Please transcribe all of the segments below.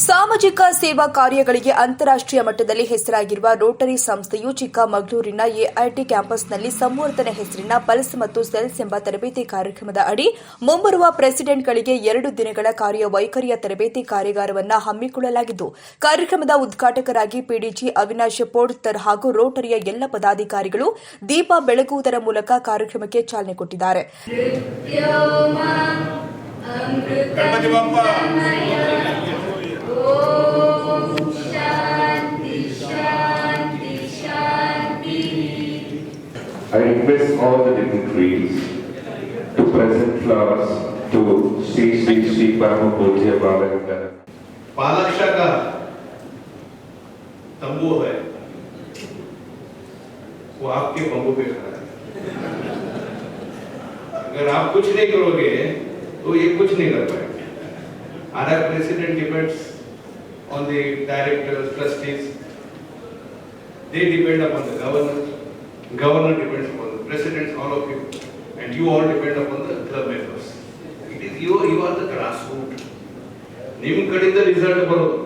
ಸಾಮಾಜಿಕ ಸೇವಾ ಕಾರ್ಯಗಳಿಗೆ ಅಂತಾರಾಷ್ಟೀಯ ಮಟ್ಟದಲ್ಲಿ ಹೆಸರಾಗಿರುವ ರೋಟರಿ ಸಂಸ್ಥೆಯು ಚಿಕ್ಕಮಗಳೂರಿನ ಎಐಟಿ ಕ್ಯಾಂಪಸ್ನಲ್ಲಿ ಸಂವರ್ಧನೆ ಹೆಸರಿನ ಪಲ್ಸ್ ಮತ್ತು ಸೆಲ್ಸ್ ಎಂಬ ತರಬೇತಿ ಕಾರ್ಯಕ್ರಮದ ಅಡಿ ಮುಂಬರುವ ಪ್ರೆಸಿಡೆಂಟ್ಗಳಿಗೆ ಎರಡು ದಿನಗಳ ಕಾರ್ಯ ವೈಖರಿಯ ತರಬೇತಿ ಕಾರ್ಯಾಗಾರವನ್ನು ಹಮ್ಮಿಕೊಳ್ಳಲಾಗಿದ್ದು ಕಾರ್ಯಕ್ರಮದ ಉದ್ಘಾಟಕರಾಗಿ ಪಿಡಿಜಿ ಅವಿನಾಶ್ ಪೋಡ್ತರ್ ಹಾಗೂ ರೋಟರಿಯ ಎಲ್ಲ ಪದಾಧಿಕಾರಿಗಳು ದೀಪ ಬೆಳಗುವುದರ ಮೂಲಕ ಕಾರ್ಯಕ್ರಮಕ್ಕೆ ಚಾಲನೆ ಕೊಟ್ಟಿದ್ದಾರೆ. I request all the dignitaries to present flowers to Sri Sri Sri Parama Pujya Balaga. पालक्षा का तंबू है वो आपके बंबू पे खड़ा है अगर आप कुछ नहीं करोगे तो ये कुछ नहीं कर पाएँगे Our president depends on the directors, trustees. They depend upon the governor. Governor depends upon the presidents, all of you. And you all depend upon the club members. It is you, you are the grassroots. ನಿಮ್ಮ ಕಡೆಯಿಂದ result ಬರೋದು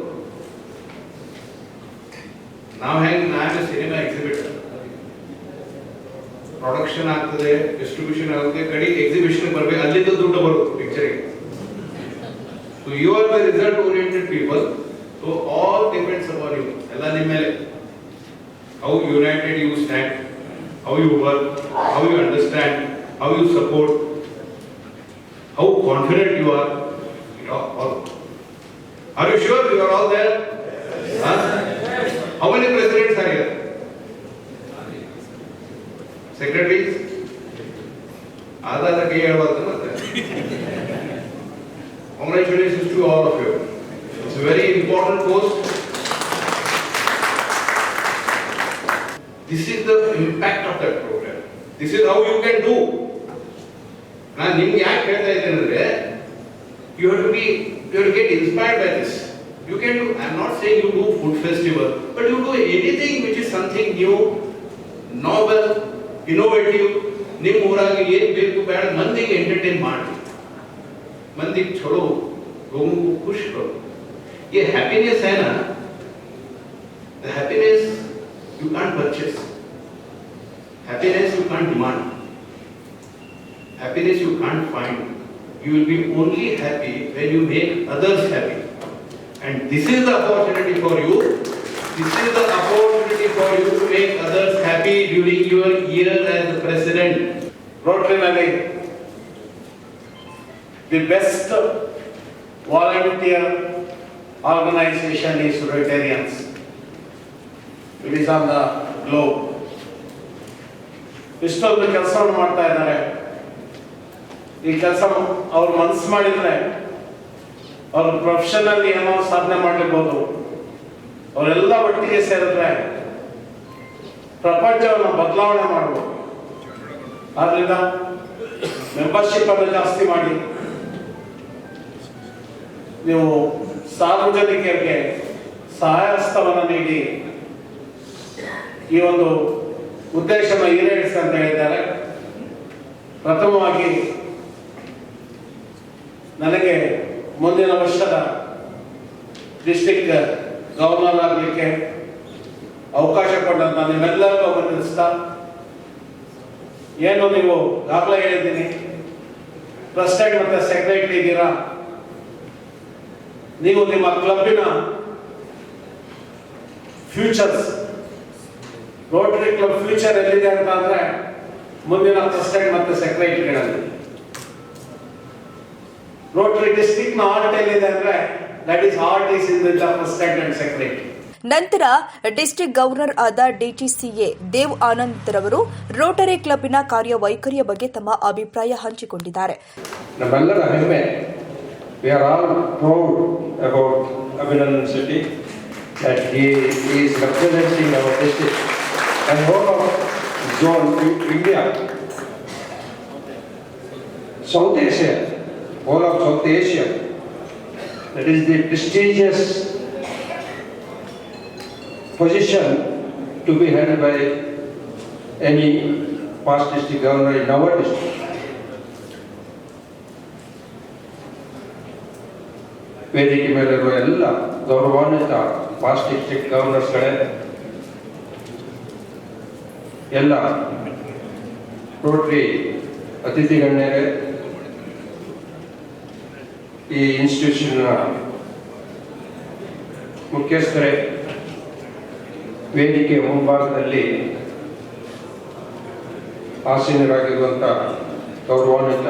ನಾವು ಹೆಂಗ್ ನಾನು cinema exhibitor production ಆಗ್ತದೆ distribution ಆಗುತ್ತೆ ಕಡೆ exhibition ಬರ್ಬೇಕು ಅಲ್ಲಿಂದ ದುಡ್ಡು ಬರೋದು ಪಿಕ್ಚರಿಗೆ you are the result oriented people so all depends upon you ಎಲ್ಲ ನಿಮ್ಮ ಮೇಲೆ how united you stand how you work how you understand how you support how confident you are all Are you sure you are all there? Huh? How many presidents are here? Secretaries? ಆಧಾರ ಕೈ ಹೇಳ್ಬಾರ್ದು ಮತ್ತೆ Congratulations to all of you. It's a very important post. This is the impact of that program. This is how you can do. ನಾನು ನಿಮ್ಗೆ ಯಾಕೆ ಹೇಳ್ತಾ ಇದ್ದೇನೆ ಅಂದ್ರೆ you have to be you have to get inspired by this you can do i'm not saying you do food festival but you do anything which is something new novel innovative ನಿಮ್ಮ ಊರಾಗ ಏನ್ ಬೇಕು ಬೇಡ ಮಂದಿಗೆ entertain ಮಾಡಿ ಮಂದಿಗೆ ಚಲೋ ಗೋಮು ಖುಷಿ ಕೊಡು ये हैप्पीनेस है ना the happiness you can't purchase happiness you can't demand happiness you can't find you will be only happy when you make others happy. And this is the opportunity for you. This is the opportunity for you to make others happy during your year as the president. ರೋಟ್ರಿನಲ್ಲಿ the best volunteer organisation is Rotarians. It is on the globe ಇಷ್ಟೊಂದು ಕೆಲಸವನ್ನು ಮಾಡ್ತಾ ಇದ್ದಾರೆ. ಈ ಕೆಲಸ ಅವ್ರು ಮನಸ್ಸು ಮಾಡಿದ್ರೆ ಅವ್ರ ಪ್ರೊಫೆಷನಲ್ಲಿ ಏನೋ ಸಾಧನೆ ಮಾಡಿರ್ಬೋದು ಅವರೆಲ್ಲ ಒಟ್ಟಿಗೆ ಸೇರಿದ್ರೆ ಪ್ರಪಂಚವನ್ನು ಬದಲಾವಣೆ ಮಾಡಬಹುದು ಆದ್ರಿಂದ ಮೆಂಬರ್ಶಿಪ್ ಅನ್ನು ಜಾಸ್ತಿ ಮಾಡಿ. ನೀವು ಸಾರ್ವಜನಿಕರಿಗೆ ಸಹಾಯ ಹಸ್ತವನ್ನು ನೀಡಿ ಈ ಒಂದು ಉದ್ದೇಶನ ಈಡೇರಿಸಿ ಅಂತ ಹೇಳಿದ್ದಾರೆ. ಪ್ರಥಮವಾಗಿ ನನಗೆ ಮುಂದಿನ ವರ್ಷದ ಡಿಸ್ಟಿಕ್ ಗವರ್ನರ್ ಆಗಲಿಕ್ಕೆ ಅವಕಾಶ ಕೊಟ್ಟಂತ ನಿಮ್ಮೆಲ್ಲರಿಗೂ ಅಭಿನಂದಿಸ್ತಾ, ಏನು ನೀವು ದಾಖಲೆ ಹೇಳಿದ್ದೀನಿ. ಪ್ರೆಸಿಡೆಂಟ್ ಮತ್ತು ಸೆಕ್ರೆಟರಿ ಇದ್ದೀರಾ? ನೀವು ನಿಮ್ಮ ಕ್ಲಬ್ಬಿನ ಫ್ಯೂಚರ್ಸ್ ರೋಟರಿ ಕ್ಲಬ್ ಫ್ಯೂಚರ್ ಎಲ್ಲಿದೆ ಅಂತ ಅಂದ್ರೆ ಮುಂದಿನ ಪ್ರೆಸಿಡೆಂಟ್ ಮತ್ತೆ ಸೆಕ್ರೆಟರಿಗಳಲ್ಲಿ ರೋಟರಿ ಡಿಸ್ಟ್ರಿಕ್ಟ್ನ ಆರ್ಟ್ ಎಲ್ಲಿದೆ ಅಂದ್ರೆ that is heart is in the president and secretary ನಂತರ ಡಿಸ್ಟ್ರಿಕ್ಟ್ ಗವರ್ನರ್ ಆದ ಡಿಟಿಸಿಎ ದೇವ್ ಆನಂದ್ ರವರು ರೋಟರಿ ಕ್ಲಬ್ನ ಕಾರ್ಯವೈಖರಿಯ ಬಗ್ಗೆ ತಮ್ಮ ಅಭಿಪ್ರಾಯ ಹಂಚಿಕೊಂಡಿದ್ದಾರೆ. ನಮ್ಮೆಲ್ಲರ ಹೆಮ್ಮೆ We are all proud about Abhinandan City that he is representing our district and all of zone India. South Asia, all of South Asia. That is the prestigious position to be held by any past district governor in our district. ವೇದಿಕೆ ಮೇಲಿರುವ ಎಲ್ಲ ಗೌರವಾನ್ವಿತ past district ಗವರ್ನರ್ಸ್ಗಳೇ ಎಲ್ಲ rotary ಅತಿಥಿ ಗಣ್ಯರೇ ಈ ಇನ್ಸ್ಟಿಟ್ಯೂಷನ್ನ ಮುಖ್ಯಸ್ಥರೇ, ವೇದಿಕೆ ಮುಂಭಾಗದಲ್ಲಿ ಆಸೀನರಾಗಿರುವಂಥ ಗೌರವಾನ್ವಿತ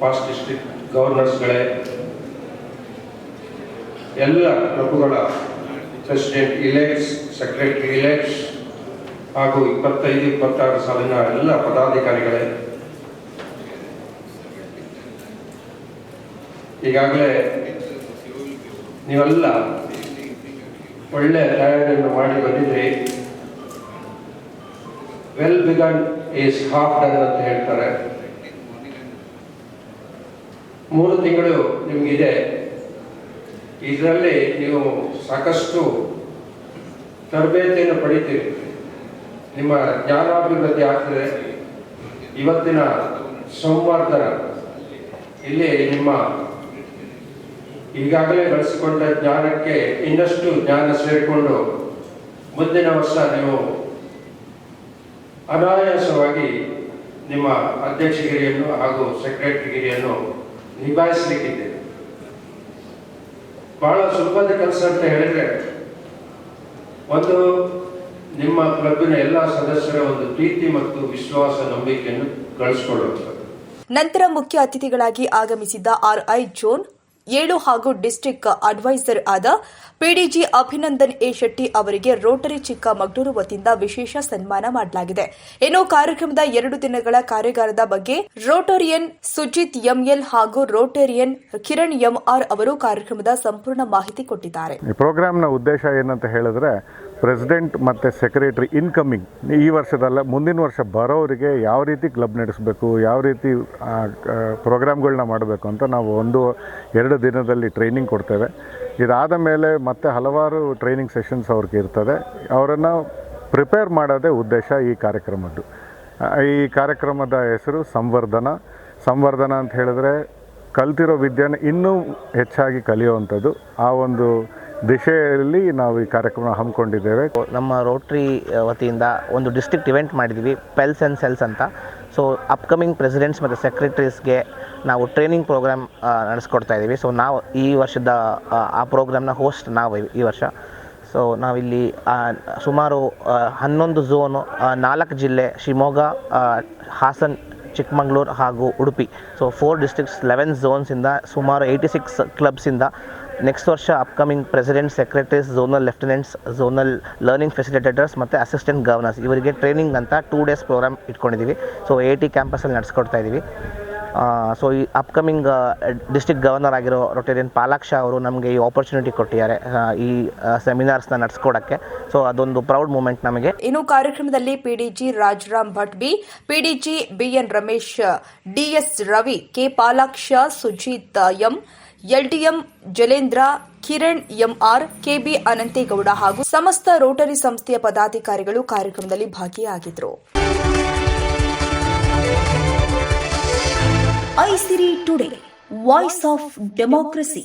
ಪಾಸ್ಟ್ ಡಿಸ್ಟ್ರಿಕ್ಟ್ ಗವರ್ನರ್ಸ್ಗಳೇ ಎಲ್ಲ ಪ್ರಭುಗಳ ಪ್ರೆಸಿಡೆಂಟ್ ಇಲೆಕ್ಟ್ಸ್, ಸೆಕ್ರೆಟರಿ ಇಲೆಕ್ಟ್ಸ್ ಹಾಗೂ ಇಪ್ಪತ್ತೈದು, ಇಪ್ಪತ್ತಾರು ಸಾಲಿನ ಎಲ್ಲ ಪದಾಧಿಕಾರಿಗಳೇ. ಈಗಾಗಲೇ ನೀವೆಲ್ಲ ಒಳ್ಳೆ ತಯಾರಿಯನ್ನು ಮಾಡಿ ಬಂದಿದ್ರಿ. Well begun is half done ಅಂತ ಹೇಳ್ತಾರೆ. ಮೂರು ತಿಂಗಳು ನಿಮಗಿದೆ. ಇದರಲ್ಲಿ ನೀವು ಸಾಕಷ್ಟು ತರಬೇತಿಯನ್ನು ಪಡಿತೀರಿ. ನಿಮ್ಮ ಜ್ಞಾನಾಭಿವೃದ್ಧಿ ಆಗ್ತದೆ. ಇವತ್ತಿನ ಸಂವರ್ಧನ ಇಲ್ಲಿ ನಿಮ್ಮ ಈಗಾಗಲೇ ಬಳಸಿಕೊಂಡ ಜ್ಞಾನಕ್ಕೆ ಇನ್ನಷ್ಟು ಜ್ಞಾನ ಸೇರಿಕೊಂಡು ಮುಂದಿನ ವರ್ಷ ನೀವು ಅನಾಯಾಸವಾಗಿ ನಿಮ್ಮ ಅಧ್ಯಕ್ಷಗಿರಿಯನ್ನು ಹಾಗೂ ಸೆಕ್ರೆಟರಿಗಿರಿಯನ್ನು ನಿಭಾಯಿಸಲಿಕ್ಕಿದೆ ಬಹಳ ಸುಲಭದ ಕೆಲಸ ಅಂತ ಹೇಳಿದ್ರೆ, ಒಂದು ನಿಮ್ಮ ಕ್ಲಬ್ಬಿನ ಎಲ್ಲ ಸದಸ್ಯರ ಒಂದು ಪ್ರೀತಿ ಮತ್ತು ವಿಶ್ವಾಸ ನಂಬಿಕೆಯನ್ನು ಗಳಿಸಿಕೊಳ್ಳುತ್ತದೆ ನಂತರ ಮುಖ್ಯ ಅತಿಥಿಗಳಾಗಿ ಆಗಮಿಸಿದ್ದ ಆರ್ಐ ಜೋನ್ ಏಳು ಹಾಗೂ ಡಿಸ್ಟಿಕ್ ಅಡ್ವೈಸರ್ ಆದ ಪಿಡಿಜಿ ಅಭಿನಂದನ್ ಎ ಶೆಟ್ಟಿ ಅವರಿಗೆ ರೋಟರಿ ಚಿಕ್ಕ ಮಗ್ಡೂರು ವತಿಯಿಂದ ವಿಶೇಷ ಸನ್ಮಾನ ಮಾಡಲಾಗಿದೆ. ಇನ್ನು ಕಾರ್ಯಕ್ರಮದ ಎರಡು ದಿನಗಳ ಕಾರ್ಯಾಗಾರದ ಬಗ್ಗೆ ರೋಟೋರಿಯನ್ ಸುಜಿತ್ ಎಂಎಲ್ ಹಾಗೂ ರೋಟರಿಯನ್ ಕಿರಣ್ ಎಂಆರ್ ಅವರು ಕಾರ್ಯಕ್ರಮದ ಸಂಪೂರ್ಣ ಮಾಹಿತಿ ಕೊಟ್ಟಿದ್ದಾರೆ. ಈ ಪ್ರೋಗ್ರಾಂನ ಉದ್ದೇಶ ಏನಂತ ಹೇಳಿದ್ರೆ ಪ್ರೆಸಿಡೆಂಟ್ ಮತ್ತು ಸೆಕ್ರೆಟ್ರಿ ಇನ್ಕಮಿಂಗ್ ಈ ವರ್ಷದಲ್ಲ, ಮುಂದಿನ ವರ್ಷ ಬರೋರಿಗೆ ಯಾವ ರೀತಿ ಕ್ಲಬ್ ನಡೆಸಬೇಕು, ಯಾವ ರೀತಿ ಪ್ರೋಗ್ರಾಮ್ಗಳನ್ನ ಮಾಡಬೇಕು ಅಂತ ನಾವು ಒಂದು, ಎರಡು ದಿನದಲ್ಲಿ ಟ್ರೈನಿಂಗ್ ಕೊಡ್ತೇವೆ. ಇದಾದ ಮೇಲೆ ಮತ್ತೆ ಹಲವಾರು ಟ್ರೈನಿಂಗ್ ಸೆಷನ್ಸ್ ಅವ್ರಿಗೆ ಇರ್ತದೆ. ಅವರನ್ನು ಪ್ರಿಪೇರ್ ಮಾಡೋದೇ ಉದ್ದೇಶ ಈ ಕಾರ್ಯಕ್ರಮದ್ದು. ಈ ಕಾರ್ಯಕ್ರಮದ ಹೆಸರು ಸಂವರ್ಧನ. ಸಂವರ್ಧನ ಅಂತ ಹೇಳಿದ್ರೆ ಕಲ್ತಿರೋ ವಿದ್ಯೆನ ಇನ್ನೂ ಹೆಚ್ಚಾಗಿ ಕಲಿಯುವಂಥದ್ದು. ಆ ಒಂದು ದಿಶೆಯಲ್ಲಿ ನಾವು ಈ ಕಾರ್ಯಕ್ರಮ ಹಮ್ಮಿಕೊಂಡಿದ್ದೇವೆ. ನಮ್ಮ ರೋಟ್ರಿ ವತಿಯಿಂದ ಒಂದು ಡಿಸ್ಟ್ರಿಕ್ಟ್ ಇವೆಂಟ್ ಮಾಡಿದ್ವಿ ಪೆಲ್ಸ್ ಆ್ಯಂಡ್ ಸೆಲ್ಸ್ ಅಂತ. ಸೊ ಅಪ್ಕಮಿಂಗ್ ಪ್ರೆಸಿಡೆಂಟ್ಸ್ ಮತ್ತು ಸೆಕ್ರೆಟ್ರೀಸ್ಗೆ ನಾವು ಟ್ರೈನಿಂಗ್ ಪ್ರೋಗ್ರಾಮ್ ನಡೆಸ್ಕೊಡ್ತಾ ಇದ್ದೀವಿ. ಸೊ ನಾವು ಈ ವರ್ಷದ ಆ, ಪ್ರೋಗ್ರಾಮ್ನ ಹೋಸ್ಟ್ ನಾವು ಈ ವರ್ಷ. ಸೊ ನಾವಿಲ್ಲಿ ಸುಮಾರು ಹನ್ನೊಂದು ಝೋನು ನಾಲ್ಕು ಜಿಲ್ಲೆ ಶಿವಮೊಗ್ಗ ಹಾಸನ್ ಚಿಕ್ಕಮಂಗ್ಳೂರು ಹಾಗೂ Udupi. So four districts eleven ಝೋನ್ಸಿಂದ ಸುಮಾರು ಏಯ್ಟಿ ಸಿಕ್ಸ್ ಕ್ಲಬ್ಸಿಂದ ನೆಕ್ಸ್ಟ್ ವರ್ಷ upcoming president secretaries zonal lieutenants zonal learning facilitators ಮತ್ತು ಅಸಿಸ್ಟೆಂಟ್ ಗವರ್ನರ್ಸ್ ಇವರಿಗೆ ಟ್ರೈನಿಂಗ್ ಅಂತ ಟೂ ಡೇಸ್ ಪ್ರೋಗ್ರಾಮ್ ಇಟ್ಕೊಂಡಿದ್ದೀವಿ ಸೊ ಎ ಟಿ ಕ್ಯಾಂಪಸಲ್ಲಿ ನಡೆಸ್ಕೊಡ್ತಾ ಇದ್ದೀವಿ ಸೊ ಈ ಅಪ್ಕಮಿಂಗ್ ಡಿಸ್ಟಿಕ್ ಗವರ್ನರ್ ಆಗಿರೋ ರೊಟೇರಿಯನ್ ಪಾಲಾಕ್ಷ ಅವರು ನಮಗೆ ಈ ಆಪರ್ಚುನಿಟಿ ಕೊಟ್ಟಿದ್ದಾರೆ ಈ ಸೆಮಿನಾರ್ಸ್ನ ನಡೆಸ್ಕೊಡಕ್ಕೆ. ಸೊ ಅದೊಂದು ಪ್ರೌಡ್ ಮೂಮೆಂಟ್ ನಮಗೆ. ಇನ್ನು ಕಾರ್ಯಕ್ರಮದಲ್ಲಿ PDG Rajaram Bhat B PDG BN Ramesh DS Ravi, K Palaksha, Sujith M LDM Jalendra, Kiran MR, KB Ananthegowda ಹಾಗೂ ಸಮಸ್ತ ರೋಟರಿ ಸಂಸ್ಥೆಯ ಪದಾಧಿಕಾರಿಗಳು ಕಾರ್ಯಕ್ರಮದಲ್ಲಿ ಭಾಗಿಯಾಗಿದ್ದರು Aisiri today, voice of democracy.